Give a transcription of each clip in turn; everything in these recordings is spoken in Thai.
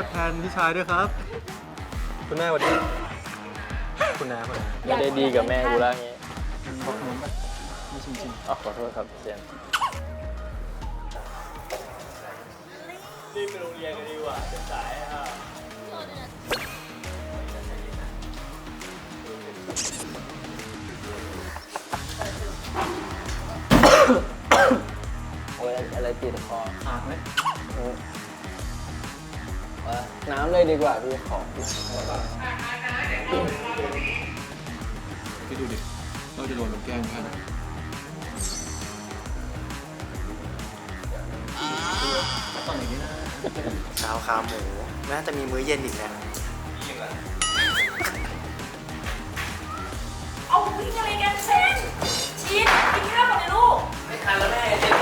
ษแทนพี่ชายด้วยครับ คุณแม่สวัสดี คุณน้าคุณน้าไม่ได้ดีกับแม่กูแล้วงี้ขอบคุณไม่จริงอ๋อขอโทษครับเสียงรีบไปโรงเรียนกันดีกว่าจะสายอะโอ้ยอะไรติดคอๆขาดไหมว่า น้ำเลยดีกว่าพี่ขอพี่ดูดิ เราจะโดนเราแกล้งแค่ไหนเช้าขาหมูน่าจะมีมื้อเย็นอีกนะเอาวิ่งอะไรกันเส้นชีสกินข้าวก่อนเลยลูกท้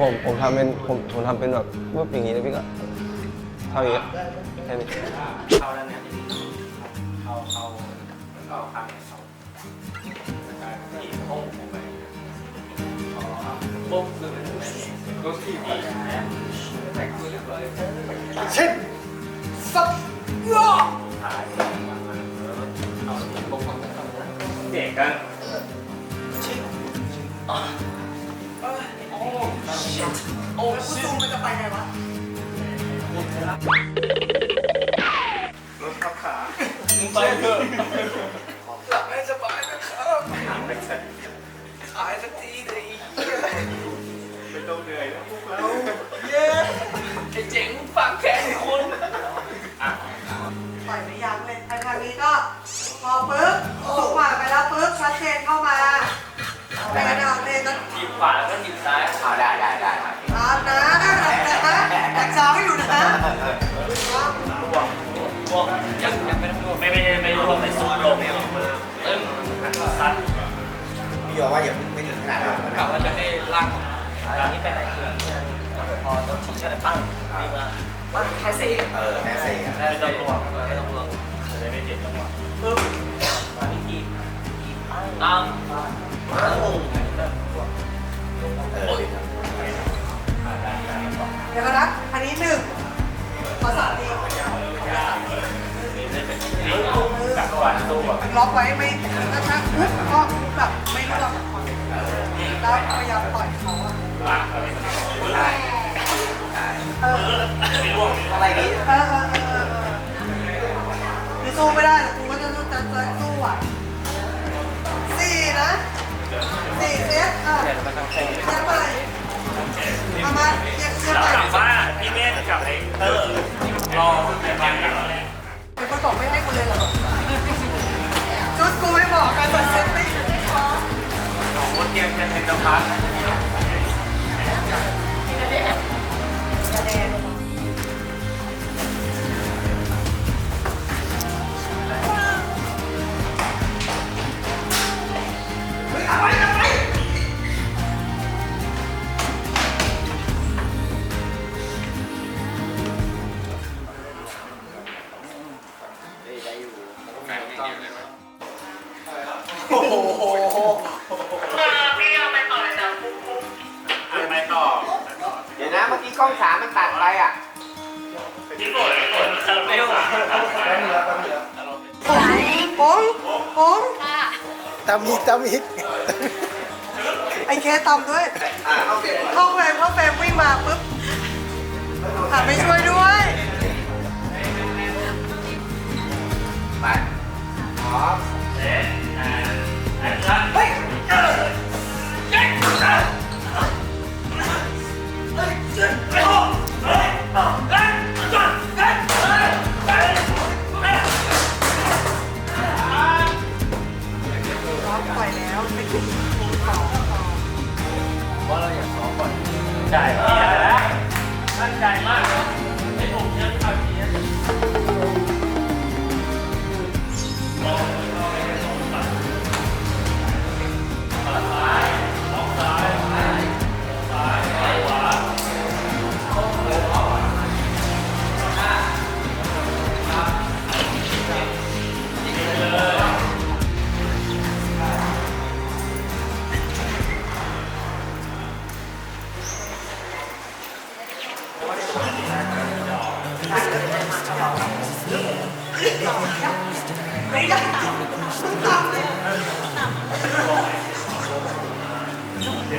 ผมผมทำเป็นผมผมทำเป็นแบบรูปอย่างนี้แล้วพี่ก็เท่าอย่างนี้แค่นี้เข้าแล้วเนี่ยเข้าเข้าเข้าข้างเนี่ยเข้าที่ห้องผมไปอ๋อปุ๊บเลยก็ที่ดีแต่งตัวเรียบร้อยเช่นสักยอถ่ายเอาปุ๊บเด็กกัน ยังเลยไอ้ทางนี้ก็พอปึ๊บสุกผ่าไปแล้วปึ๊บชัดเจนเข้ามาไปกระดาษเลยนะทีมขวาแล้วก็ทีมซ้ายเอาได้ได้ได้ตามนะนะแต่เช้าอยู่นะยังยังไม่ต้องรวมไม่ไม่ไม่รวมในซูมลงเอิ่มสั้นพี่บอกว่าอย่าไม่ถึงขนาดนั้นกะว่าจะให้ล่างอันนี้ไปไหนคือนพอต้องทิ้งก็ได้ปั้งดีมา ปั้งแค่สี่เออแม่เซ่อะไม่ต้องรวมไม่ต้องรวมจะได้ไม่เจ็บจังหวะปึ๊บมาที่ทีตั้งตั้งเออเดี๋ยวนะอันนี้หนึ่งภาษาดีจักรวาลตู้แบบล็อกไว้ไม่ถ้าชักปุ๊บก็แบบไม่รู้หรอกแล้วพยายามปล่อยเขาอะ เอออะไรนี้เออเออเออเออคือสู้ไม่ได้แต่กูก็จะจะจะสู้อะสี่นะสี่เซตอะยังไปเอามาเรียกเรียกไปกลับว่านพี่เมธกับไอ้เตอร์รอในบ้านกันเป็นคนบอกไม่ให้กูเลยเหรอชุดกูไม่บอกกันแต่เซตไม่สองคนเตรียมกันเป็นน้ำพักค ตำอีกตำอีกไอเคตำด้วยอ่าโอเคเข้าเฟรมเข้าเฟรมวิ่งมาปุ๊บหาไม่ช่วยด้วยไปพร้อมเอ๊ะอ่าอ่าเฮ้ยเใช่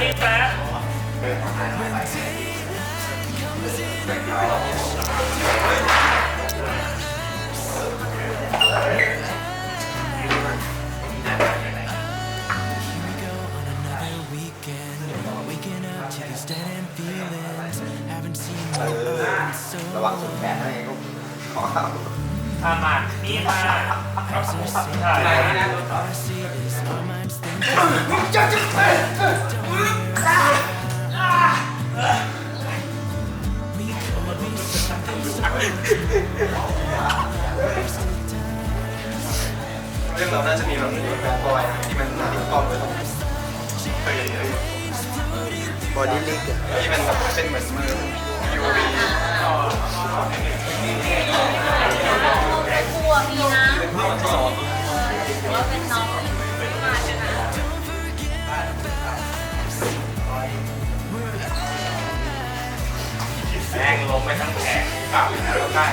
ทิ้งแป๊บระวังสุดแขนให้ลูกขอเข้าอามานี่มาใช่ เรื่องเราน่าจะมีแบบแบบบอยที่มันติดกล้องไว้ตรงเฮ้ยเฮ้ยบอดี้ลิกที่มันแบบเป็นเหมือนมือ UV กลัวมีนะถือว่าเป็นน้องที่มาชนะแม่งลงไปทั้งแขน ปากนะเราได้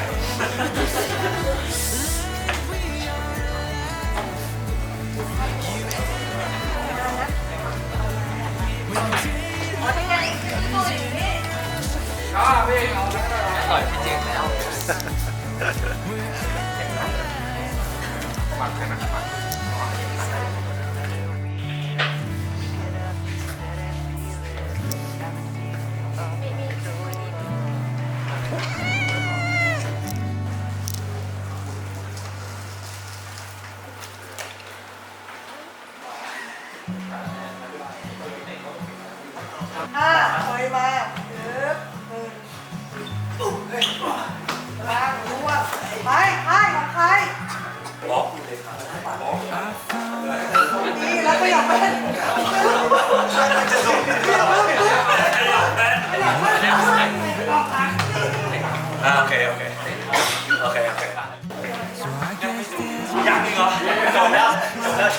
อ๋อเป็นไงที่ตัวอยู่นี่ต่อยพี่เจ๋งแล้วฟังให้มัน อ่าโอเค โอเค โอเค โอเคอย่างนี้เหรอจบแล้วจบแล้ว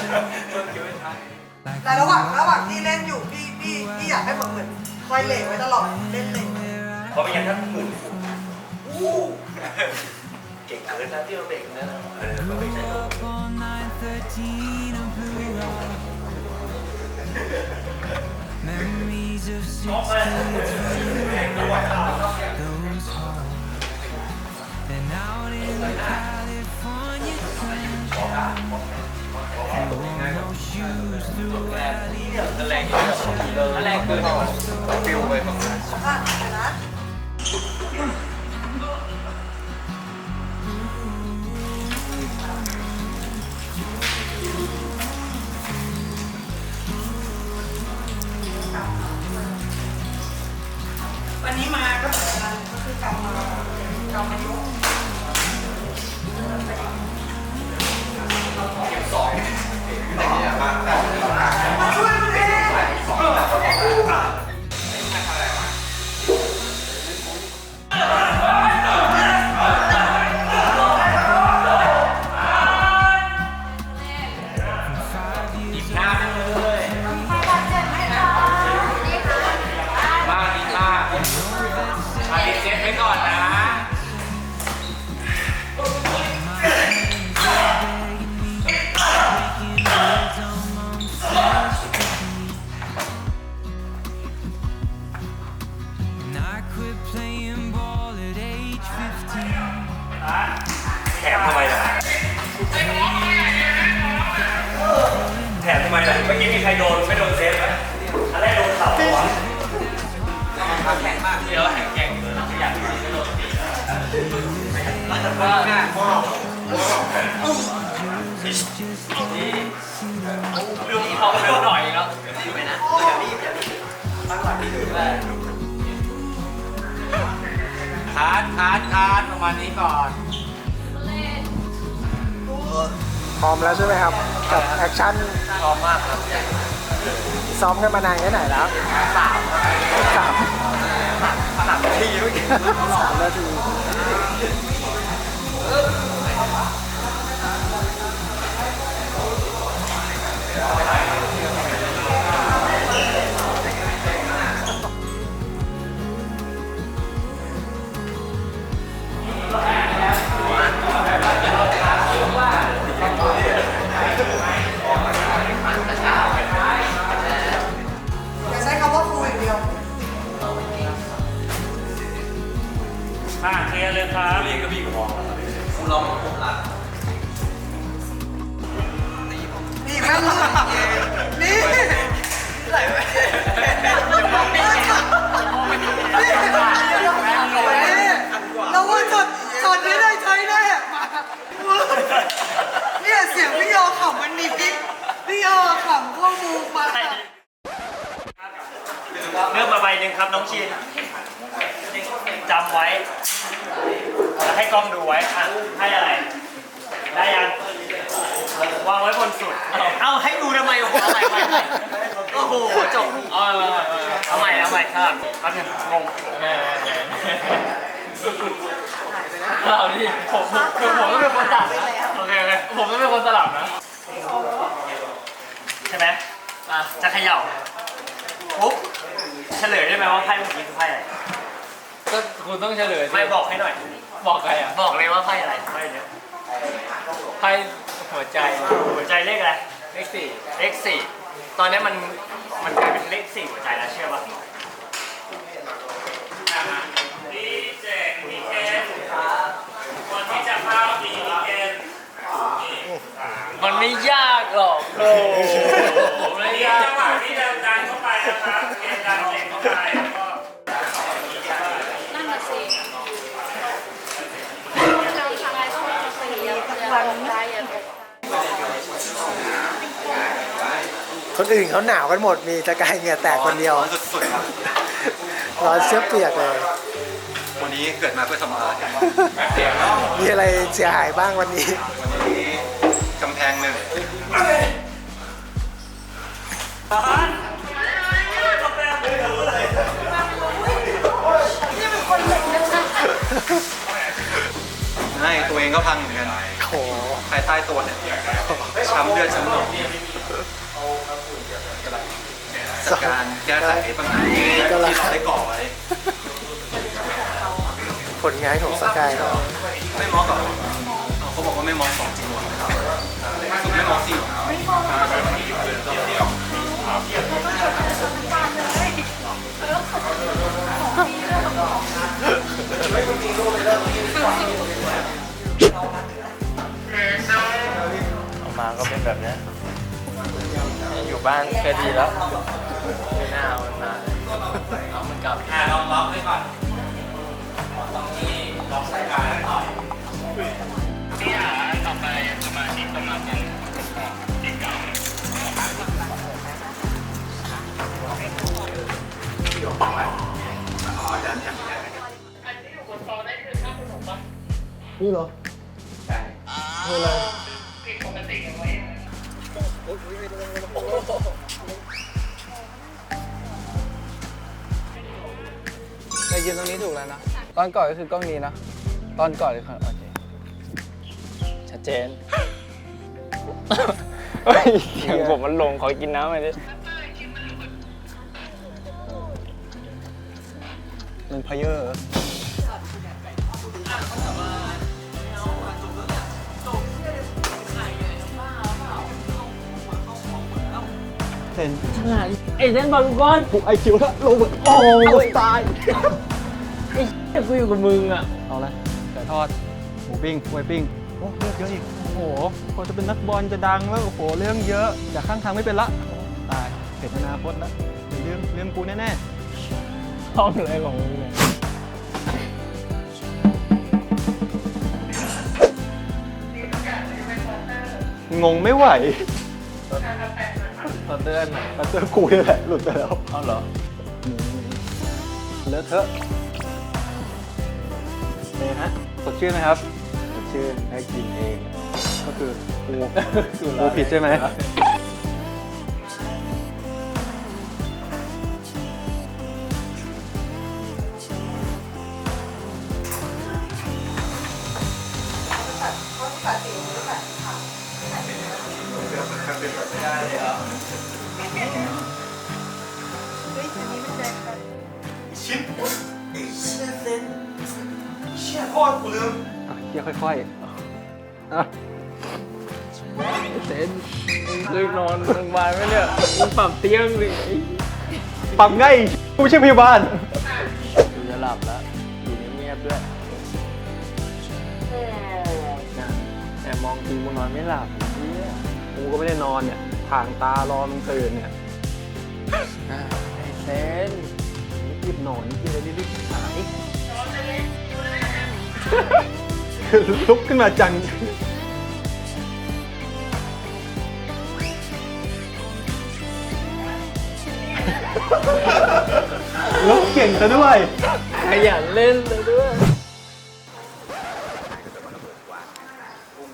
แต่ระหว่างระหว่างที่เล่นอยู่พี่พี่พี่อยากให้มันเหมือนคอยเหล่ไว้ตลอดเล่นเหล่เพราะไม่งั้นถ้าหมื่นอู้เก่งเกินนะที่เราเด็กนะเออก็ไม่ใช่ลูกฟิวไป ฝั่งนั้นอะเดี๋ยวนะวันนี้มาก็เหมือนกันก็คือกลับมากลับมายุมา ช่วยมันเอง ลืมพอเร็วหน่อยแล้วคาร์ดคาร์ดคาร์ดประมาณนี้ก่อน พร้อมแล้วใช่ไหมครับกับแอคชั่นชอบมากครับซ้อมกันมานานแค่ไหนแล้วสามสามขนาทีเมื่อกี้สามนาที นึ่งครับน้องชินจำไว้แล้วให้กล้องดูไว้อะให้อะไร ได้ยัง วางไว้บนสุด เอาให้ดูทำไมโอ้โหเอาใหม่เอาใหม่โอ้โหจบเอาใหม่เอาใหม่เอาใหม่ครับแป๊บนึงงงเราดิผมคือผมต้องเป็นคนสลับนะโอเคโอเคผมต้องเป็นคนสลับนะ ใช่ไหมอะจะเขย่า ปุ๊บเฉลยได้ไหมว่าไพ่เมื่อกี้คือไพ่อะไรก็คุณต้องเฉลยสิไม่บอกให้หน่อย บอกใครอะบอกเลยว่าไพ่อะไรไพ่เนี้ยไพ่หัวใจหัวใจเลขอะไรเลขสี่เลขสี่ตอนนี้มันมันกลายเป็นเลขสี่หัวใจแล้วเชื่อป่ะพี่เจงพี่เคนคนที่จะเข้าพี่เคนมันไม่ยากหรอกโอ้โหไม่ยากจังหวะที่เดินดันเข้าไปนะครับเคนดันเองเข้าไปแล้วก็ นั่นน่ะสิเราทำอะไรต้องมาเสียอย่างใจอะ คนอื่นเขาหนาวกันหมดมีตะกายเหงื่อแตกคนเดียวสุดๆครับร้อนเสื้อเปียกเลย วันนี้เกิดมาเพื่อทำอะไรมีอะไรเสียหายบ้างวันนี้ วันนี้กำแพงหนึ่งไม่ตัวเองก็พังเหมือนกัน โอ้โหภายใต้ตัวเนี่ยช้ำเลือดช้ำหนองจัดการแก้ไขปัญหาที่เราได้ก่อไว้ผลงานของสกายเนาะไม่มองกับเขาบอกว่าไม่มองสองจริงหรอสุดไม่เหมองสี่ออกมา ก็เป็นแบบเนี้ยอยู่บ้านก็ดีแล้วไม่น่าเอามันมาเอามันกลับอ่ลองล็อกไว้ก่อนตรงที่ล็อกสายการหน่อยนี่อะต่อไปสมาชิกสมาคมจิตเก่านี่เหรอะไร แต่ยืนตรงนี้ถูกแล้วนะ ตอนก่อนก็คือกล้องนี้นะ ตอนก่อนคือโอเค ชัดเจนเฮ้ยเสียงผมมันลงขอกินน้ำหน่อยดิมันพเยอร์ ซ็นฉลาดไอ้เส้นบอลก้อนปลุกไอคิวแล้วลงไปโอ้ยตายไอ้เหี้ยกูอยู่กับมึงอะเอาละไก่ทอดหมูปิ้งกล้วยปิ้งโอ้เลือกเยอะอีกโอ้โหพอจะเป็นนักบอลจะดังแล้วโอ้โหเรื่องเยอะจากข้างทางไม่เป็นละโอ้ตายเสร็จอนาคตละเรื่องเรื่องกูแน่ห้องเลยของมึงเนี่ยๆงงไม่ไหว ขอเตือนหน่อยแต่เจอกูนี่แหละหลุดไปแล้วเอาเหรอเลอะเทอะนี่ฮะสดชื่นนะครับสดชื่นได้กินเอง ก็คือกูกูผิดใช่ไหม ยวค่อยๆอะเซนมึงเคยนอนโรงพยาบาลไหมเนี่ยมึงปรับเตียงสิไอ้ปังไงกูไม่ใช่พยาบาลกูจะหลับแล้วอยู่เงียบๆด้วยนะแต่มองดูมึงนอนไม่หลับเหี้ยกูก็ไม่ได้นอนเนี่ยถ่างตารอมึงตื่นเนี่ยอะไอ้เซนรีบนอนรีบรีบหาย ลุกขึ้นมาจัง ลุกเก่งซะด้วย ขยันเล่นเลยด้วย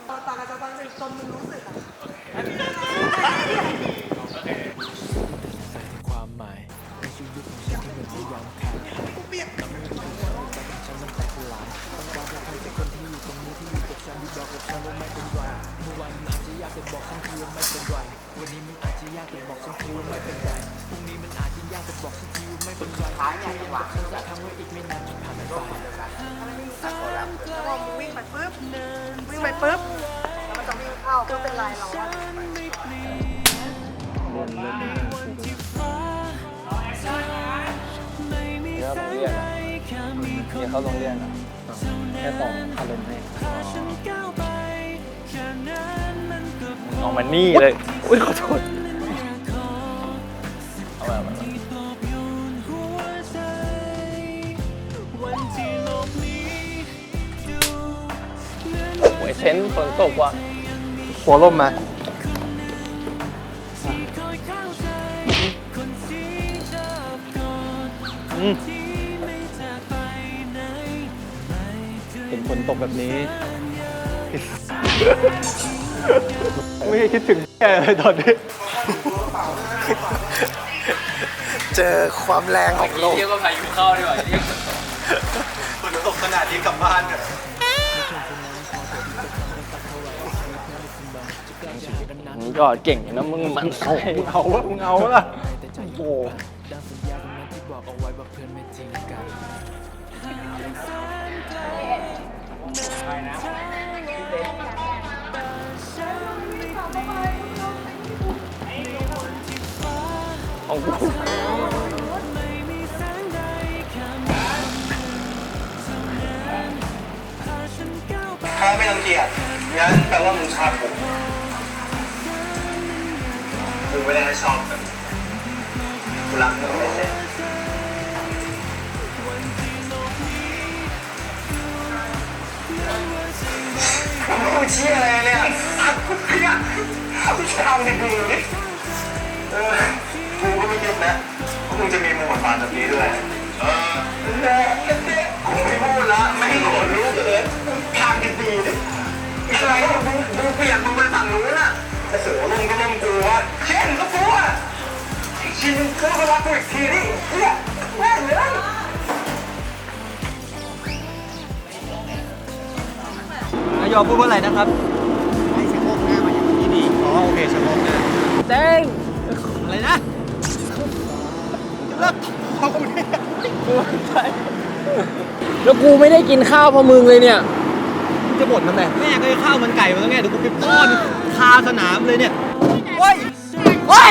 ตอนตอนจะตอนจนจนมึงรู้สึกอะ เดี๋ยวเขาลงเรียนอะแค่ต่ออารมณ์ให้ออกมานี่เลย อุ้ยขอโทษเอาแบบนั้นโอ้ยเซนฝนตกว่ะหัวล่มมา อืม ฝนตกแบบนี้ ไม่ได้คิดถึงแกเลยตอนนี้ เจอความแรงของลมเที่ยวก็พายุเข้าดีกว่าฝนตกขนาดนี้กลับบ้านเถอะมึงกอดเก่งอยู่นะมึงมันเอามึงเอาวะมึงเอาวะล่ะโอ้โห ดังสัญญาตรงนั้นที่บอกเอาไว้ว่าเพื่อนไม่ทิ้งกัน ของกูถ้าไม่รังเกียจงั้นแปลว่ามึงชอบผมกูไม่ได้ชอบแบบกูรักมึงไม่เส กูเชี่ยอะไรเนี่ยกูเพี้ยกูจะทำดีๆดิเออกูก็ไม่คิดนะว่ามึงจะมีมุมบทบาทแบบนี้ด้วย เออแน่แน่กูไม่พูดละไม่ให้คนรู้เลยทางดีๆดิอะไรมึงมึงเปลี่ยนมึงไปฝั่งนู้นน่ะโอ้โหมึงก็มึงกูวะเช่นก็กูอะชินก็รักกูอีกทีดิเฮียแม่งเลย ยยอพูดว่าอะไรนะครับให้ชะโงกหน้ามาอย่างนี้ดีอ๋อโอเคชะโงกหน้าเต้งอะไรนะเลิกท้องกูเนี่ยแล้วกูไม่ได้กินข้าวเพราะมึงเลยเนี่ย จะบ่นทำไมแม่ก็ให้ข้าวมันไก่มาแล้วไงเดี๋ยวกูไปป้อนคาสนามเลยเนี่ยโอ้ยโอ้ย